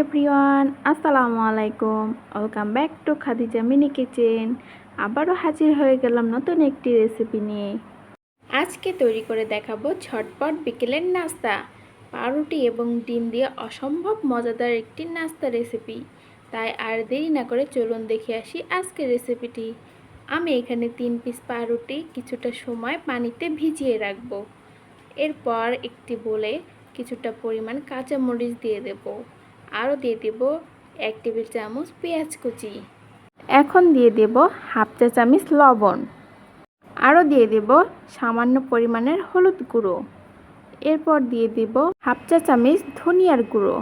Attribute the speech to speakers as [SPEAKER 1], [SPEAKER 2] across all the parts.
[SPEAKER 1] Everyone, আসসালামু আলাইকুম। Welcome back to Khadija mini kitchen আবারও হাজির হয়ে গেলাম নতুন একটি রেসিপি নিয়ে। আজকে তৈরি করে দেখাবো ঝটপট বিকেলের নাস্তা। পাউরুটি এবং ডিম দিয়ে অসম্ভব মজাদার একটি নাস্তা রেসিপি তাই আর দেরি না করে চলুন দেখে আসি আজকের রেসিপিটি আমি এখানে তিন পিস পাউরুটি কিছুটা সময় পানিতে ভিজিয়ে রাখব। এরপর একটি বলে কিছুটা পরিমাণ কাঁচামরিচ দিয়ে দেব। আরও দিয়ে দেব এক টেবিল চামচ পেঁয়াজ কুচি। এখন দিয়ে দেব হাফ চা চামচ লবণ। আরও দিয়ে দেব সামান্য পরিমাণের হলুদ গুঁড়ো। এরপর দিয়ে দেব হাফ চা চামচ ধনিয়ার গুঁড়ো।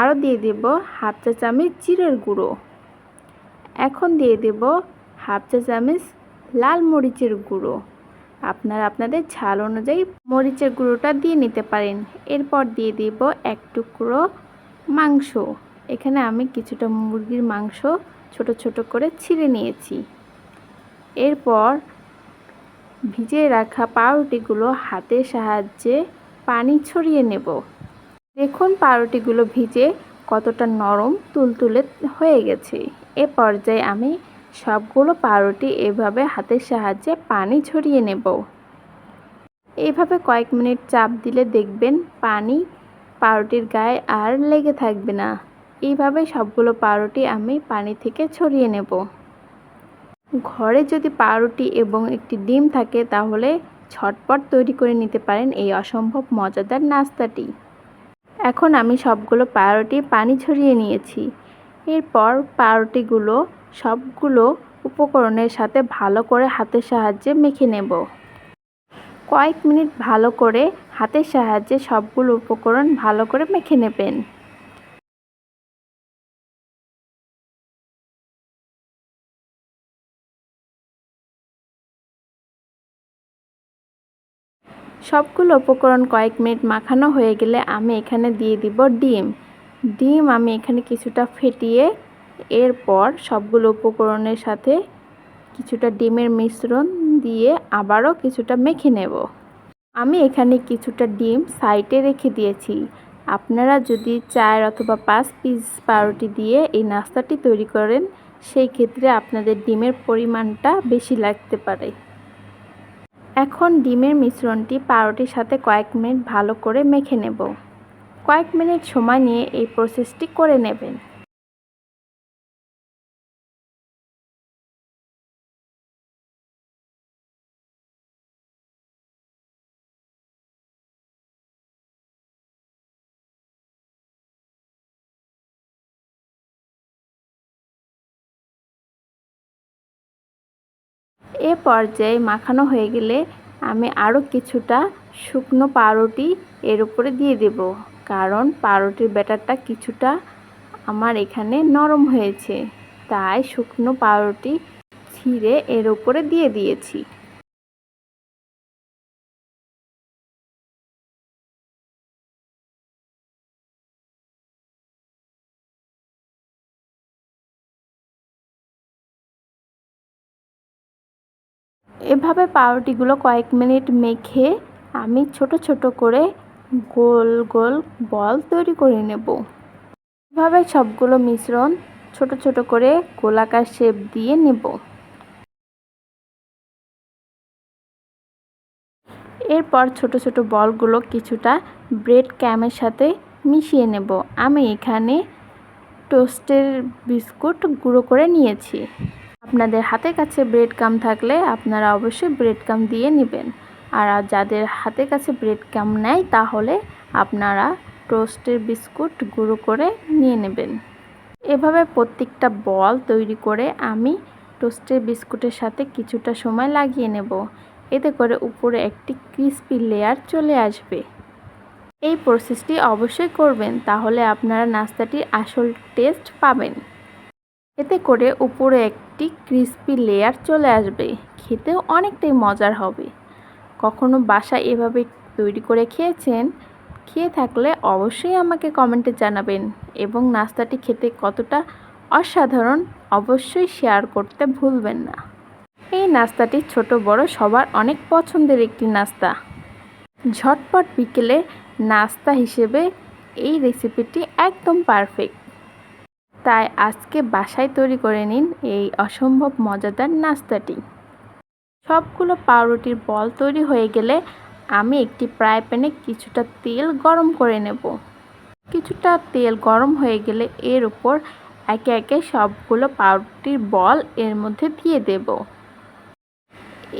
[SPEAKER 1] আরও দিয়ে দেব হাফ চা চামচ জিরের গুঁড়ো। এখন দিয়ে দেব হাফ চা চামচ লাল মরিচের গুঁড়ো। আপনারা আপনাদের ঝাল অনুযায়ী মরিচের গুঁড়োটা দিয়ে নিতে পারেন। এরপর দিয়ে দিব এক টুকরো মাংস। এখানে আমি কিছুটা মুরগির মাংস ছোট ছোট করে ছিঁড়ে নিয়েছি। এরপর ভিজিয়ে রাখা পাউরুটিগুলো হাতের সাহায্যে পানি ছড়িয়ে নেব। দেখুন পাউরুটিগুলো ভিজে কতটা নরম তুলতুলে হয়ে গেছে। এ পর্যায়ে আমি সবগুলো পাউরুটি এভাবে হাতের সাহায্যে পানি ছড়িয়ে নেব। এইভাবে কয়েক মিনিট চাপ দিলে দেখবেন পানি পাউরুটির গায়ে আর লেগে থাকবে না। এইভাবে সবগুলো পাউরুটি আমি পানি থেকে ছড়িয়ে নেব। ঘরে যদি পাউরুটি এবং একটি ডিম থাকে, তাহলে ছটপট তৈরি করে নিতে পারেন এই অসম্ভব মজাদার নাস্তাটি। এখন আমি সবগুলো পাউরুটি পানি ছড়িয়ে নিয়েছি। এরপর পাউরুটিগুলো সবগুলো উপকরণের সাথে ভালো করে হাতের সাহায্যে মেখে নেব। কয়েক মিনিট ভালো করে হাতের সাহায্যে সবগুলো উপকরণ ভালো করে মেখে নেবেন। সবগুলো উপকরণ কয়েক মিনিট মাখানো হয়ে গেলে আমি এখানে দিয়ে দিব ডিম। ডিম আমি এখানে কিছুটা ফেটিয়ে এরপর সবগুলো উপকরণের সাথে কিছুটা ডিমের মিশ্রণ দিয়ে আবারও কিছুটা মেখে নেব। আমি এখানে কিছুটা ডিম সাইডে রেখে দিয়েছি। আপনারা যদি চার অথবা পাঁচ পিস পাউরুটি দিয়ে এই নাস্তাটি তৈরি করেন, সেই ক্ষেত্রে আপনাদের ডিমের পরিমাণটা বেশি লাগতে পারে। এখন ডিমের মিশ্রণটি পাউরুটির সাথে কয়েক মিনিট ভালো করে মেখে নেব। কয়েক মিনিট সময় নিয়ে এই প্রসেসটি করে নেবেন। এ পর্যায়ে মাখানো হয়ে গেলে আমি আরও কিছুটা শুকনো পাউরুটি এর উপরে দিয়ে দেব। কারণ পাউরুটির ব্যাটারটা কিছুটা আমার এখানে নরম হয়েছে। তাই শুকনো পাউরুটি ছিঁড়ে এর উপরে দিয়ে দিয়েছি। এভাবে পাউরুটিগুলো কয়েক মিনিট মেখে আমি ছোট ছোট করে গোল গোল বল তৈরি করে নেব। এভাবে সবগুলো মিশ্রণ ছোট ছোট করে গোলাকার শেপ দিয়ে নেব। এরপর ছোট ছোট বলগুলো কিছুটা ব্রেড ক্যামের সাথে মিশিয়ে নেব। আমি এখানে টোস্টের বিস্কুট গুঁড়ো করে নিয়েছি। আপনাদের হাতে কাছে ব্রেড কাম থাকলে আপনারা অবশ্যই ব্রেড কাম দিয়ে নেবেন। আর যাদের হাতের কাছে ব্রেড কাম নেয় তাহলে আপনারা টোস্টের বিস্কুট গুঁড়ো করে নিয়ে নেবেন। এভাবে প্রত্যেকটা বল তৈরি করে আমি টোস্টের বিস্কুটের সাথে কিছুটা সময় লাগিয়ে নেব। এতে করে উপরে একটি ক্রিস্পি লেয়ার চলে আসবে। এই প্রসেসটি অবশ্যই করবেন, তাহলে আপনারা নাস্তাটির আসল টেস্ট পাবেন। এতে করে উপরে একটি ক্রিস্পি লেয়ার চলে আসবে। খেতেও অনেকটাই মজার হবে। কখনো বাসা এভাবে তৈরি করে খেয়েছেন? খেয়ে থাকলে অবশ্যই আমাকে কমেন্টে জানাবেন এবং নাস্তাটি খেতে কতটা অসাধারণ অবশ্যই শেয়ার করতে ভুলবেন না। এই নাস্তাটি ছোট, বড়, সবার অনেক পছন্দের একটি নাস্তা। ঝটপট বিকেলে নাস্তা হিসেবে এই রেসিপিটি একদম পারফেক্ট। তাই আজকে বাসায় তৈরি করে নিন এই অসম্ভব মজাদার নাস্তাটি। সবগুলো পাউরুটির বল তৈরি হয়ে গেলে আমি একটি ফ্রাই প্যানে কিছুটা তেল গরম করে নেব। কিছুটা তেল গরম হয়ে গেলে এর উপর একে একে সবগুলো পাউরুটির বল এর মধ্যে দিয়ে দেব।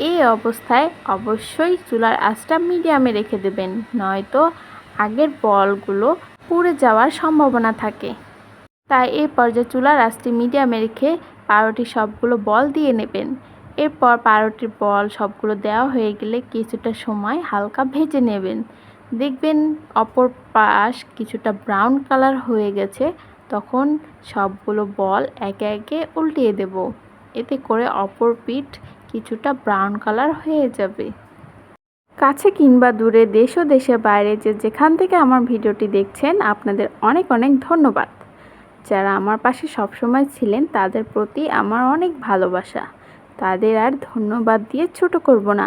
[SPEAKER 1] এই অবস্থায় অবশ্যই চুলার আঁচটা মিডিয়ামে রেখে দেবেন, নয়তো আগের বলগুলো পুড়ে যাওয়ার সম্ভাবনা থাকে। তাই এই পর্যায়ে চুলার আঁচটি মিডিয়ামে রেখে পাউরুটি সবগুলো বল দিয়ে নেবেন। এরপর পাউরুটির বল সবগুলো দেওয়া হয়ে গেলে কিছুটা সময় হালকা ভেজে নেবেন। দেখবেন অপর পাশ কিছুটা ব্রাউন কালার হয়ে গেছে, তখন সবগুলো বল একে একে উল্টিয়ে দেব। এতে করে অপর পিঠ কিছুটা ব্রাউন কালার হয়ে যাবে। কাছে কিংবা দূরে দেশ ও দেশের বাইরে যে যেখান থেকে আমার ভিডিওটি দেখছেন, আপনাদের অনেক অনেক ধন্যবাদ। যারা আমার পাশে সবসময় ছিলেন, তাদের প্রতি আমার অনেক ভালোবাসা। তাদের আর ধন্যবাদ দিয়ে ছোট করব না।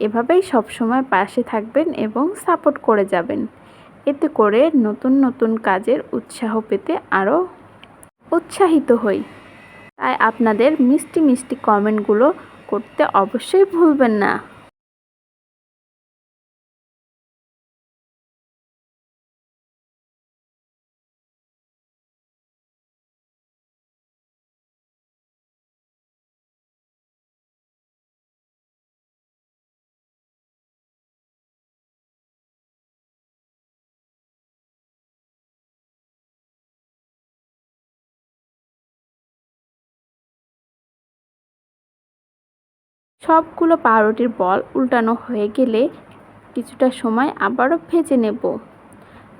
[SPEAKER 1] এভাবেই সবসময় পাশে থাকবেন এবং সাপোর্ট করে যাবেন। এতে করে নতুন নতুন কাজের উৎসাহ পেতে আরও উৎসাহিত হই। তাই আপনাদের মিষ্টি মিষ্টি কমেন্টগুলো করতে অবশ্যই ভুলবেন না। সবগুলো পাউরুটির বল উল্টানো হয়ে গেলে কিছুটা সময় আবারও ভেজে নেব।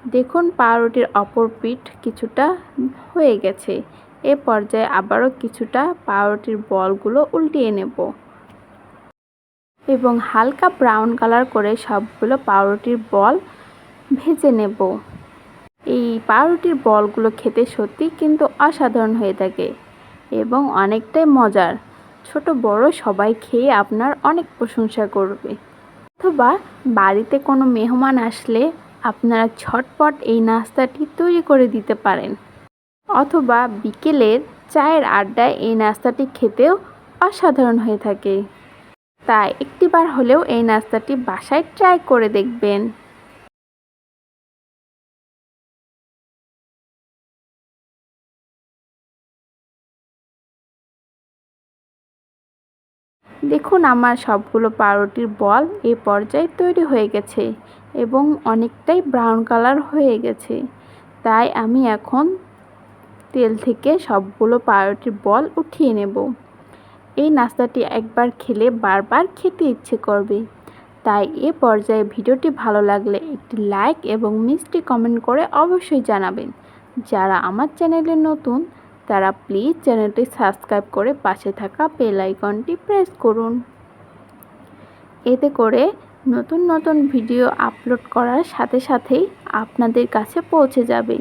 [SPEAKER 1] দেখুন পাউরুটির অপর পিঠ কিছুটা হয়ে গেছে। এ পর্যায়ে আবারও কিছুটা পাউরুটির বলগুলো উল্টিয়ে নেব। এবং হালকা ব্রাউন কালার করে সবগুলো পাউরুটির বল ভেজে নেব। এই পাউরুটির বলগুলো খেতে সত্যি কিন্তু অসাধারণ হয়ে থাকে এবং অনেকটাই মজার। ছোট বড় সবাই খেয়ে আপনার অনেক প্রশংসা করবে। অথবা বাড়িতে কোনো মেহমান আসলে আপনারা ছটপট এই নাস্তাটি তৈরি করে দিতে পারেন। অথবা বিকেলের চায়ের আড্ডায় এই নাস্তাটি খেতেও অসাধারণ হয়ে থাকে। তাই একটিবার হলেও এই নাস্তাটি বাসায় ট্রাই করে দেখবেন। দেখুন আমার সবগুলো পাউরুটির বল এ পর্যায়ে তৈরি হয়ে গেছে এবং অনেকটাই ব্রাউন কালার হয়ে গেছে। তাই আমি এখন তেল থেকে সবগুলো পাউরুটির বল উঠিয়ে নেব। এই নাস্তাটি একবার খেলে বারবার খেতে ইচ্ছে করবে। তাই এ পর্যায়ে ভিডিওটি ভালো লাগলে একটি লাইক এবং মিষ্টি কমেন্ট করে অবশ্যই জানাবেন। যারা আমার চ্যানেলে নতুন তারা প্লিজ চ্যানেলটি সাবস্ক্রাইব করে পাশে থাকা বেল আইকনটি প্রেস করুন। এতে করে নতুন নতুন ভিডিও আপলোড করার সাথে সাথেই আপনাদের কাছে পৌঁছে যাবে।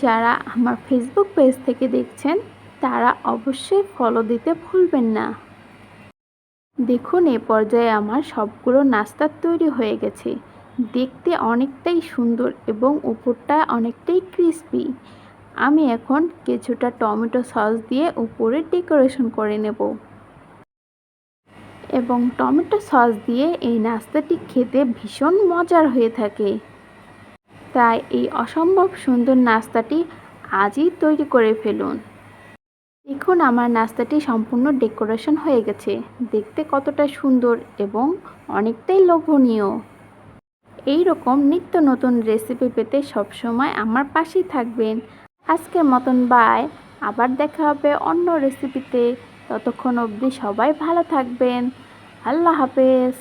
[SPEAKER 1] যারা আমার ফেসবুক পেজ থেকে দেখছেন, তারা অবশ্যই ফলো দিতে ভুলবেন না। দেখুন, এ পর্যায়ে আমার সবগুলো নাস্তা তৈরি হয়ে গেছে। দেখতে অনেকটাই সুন্দর এবং উপরটা অনেকটাই ক্রিস্পি আমি এখন কিছুটা টমেটো সস দিয়ে উপরে ডেকোরেশন করে নেব। এবং টমেটো সস দিয়ে এই নাস্তাটি খেতে ভীষণ মজার হয়ে থাকে। তাই এই অসম্ভব সুন্দর নাস্তাটি আজই তৈরি করে ফেলুন। দেখুন আমার নাস্তাটি সম্পূর্ণ ডেকোরেশন হয়ে গেছে। দেখতে কতটা সুন্দর এবং অনেকটাই লোভনীয়। এই রকম নিত্য নতুন রেসিপি পেতে সবসময় আমার পাশেই থাকবেন। আজকের মতন, বাই। আবার দেখা হবে অন্য রেসিপিতে ততক্ষণ অবধি সবাই ভালো থাকবেন। আল্লাহ হাফেজ।